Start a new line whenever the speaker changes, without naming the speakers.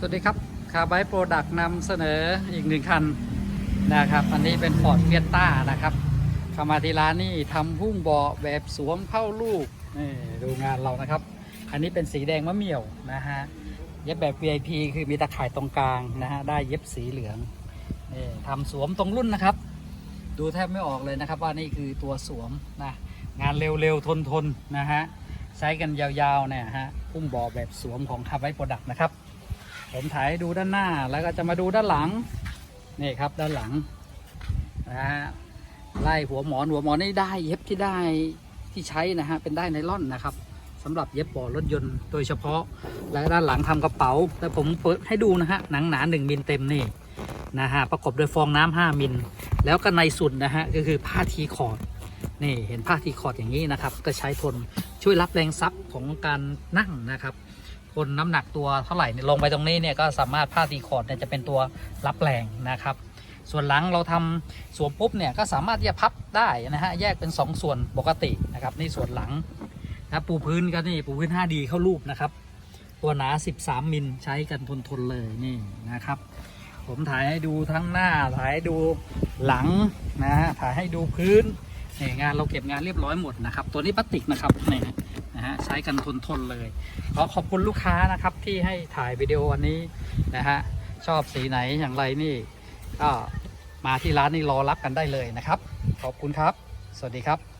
สวัสดีครับคาร์ไบโปรดักต์นำเสนออีกหนึ่งคันนะครับ อันนี้เป็น Ford f i e s t a นะครับเข้ามาที่ร้านนี่ทำพุ่งเบาะแบบสวมเข้าลูกนี่ดูงานเรานะครับ อันนี้เป็นสีแดงมะเหมี่ยวนะฮะ เย็บแบบ VIP คือมีตะข่ายตรงกลางนะฮะ ได้เย็บสีเหลืองนี่ทำสวมตรงรุ่นนะครับ ดูแทบไม่ออกเลยนะครับ ว่านี่คือตัวสวมนะ งานเร็วๆ ทนๆ นะฮะ ใช้กันยาวๆ เนี่ยฮะพุ่งเบาะแบบสวมของคาร์ไบโปรดักต์นะครับ ผมถ่ายให้ดูด้านหน้าแล้วก็จะมาดูด้านหลังนี่ครับด้านหลังนะฮะไล่หัวหมอนหัวหมอนนี่ได้เย็บที่ได้ที่ใช้นะฮะเป็นได้ไนล่อนนะครับสำหรับเย็บเบาะรถยนต์โดยเฉพาะ และด้านหลังทำกระเป๋า แต่ผมเปิดให้ดูนะฮะหนังหนาหนึ่งมิลเต็มนี่นะฮะประกอบด้วยฟองน้ำห้ามิลแล้วก็ในสุดนะฮะก็คือผ้าทีคอร์ดนี่เห็นผ้าทีคอร์ดอย่างนี้นะครับ ก็ใช้ทนช่วยรับแรงซับของการนั่งนะครับ คนน้ำหนักตัวเท่าไหร่เนี่ยลงไปตรงนี้เนี่ยก็สามารถผ้าตีคอร์ดเนี่ยจะเป็นตัวรับแรงนะครับ ส่วนหลังเราทำสวมปุ๊บเนี่ยก็สามารถที่จะพับได้นะฮะแยกเป็น2ส่วนปกตินะครับนี่ส่วนหลังนะปูพื้นก็นี่ปูพื้น 5D เข้ารูปนะครับ ตัวหนา 13 มิลใช้กันทนทนๆเลยนี่นะครับ ผมถ่ายให้ดูทั้งหน้าถ่ายให้ดูหลังนะฮะถ่ายให้ดูพื้นนี่งานเราเก็บงานเรียบร้อยหมดนะครับ ตัวนี้พลาสติกนะครับนี่ นะฮะใช้กันทนทนๆเลย ขอขอบคุณลูกค้านะครับที่ให้ถ่ายวิดีโอวันนี้นะฮะชอบสีไหนอย่างไรนี่ก็มาที่ร้านนี่รอรับกันได้เลยนะครับ ขอบคุณครับ สวัสดีครับ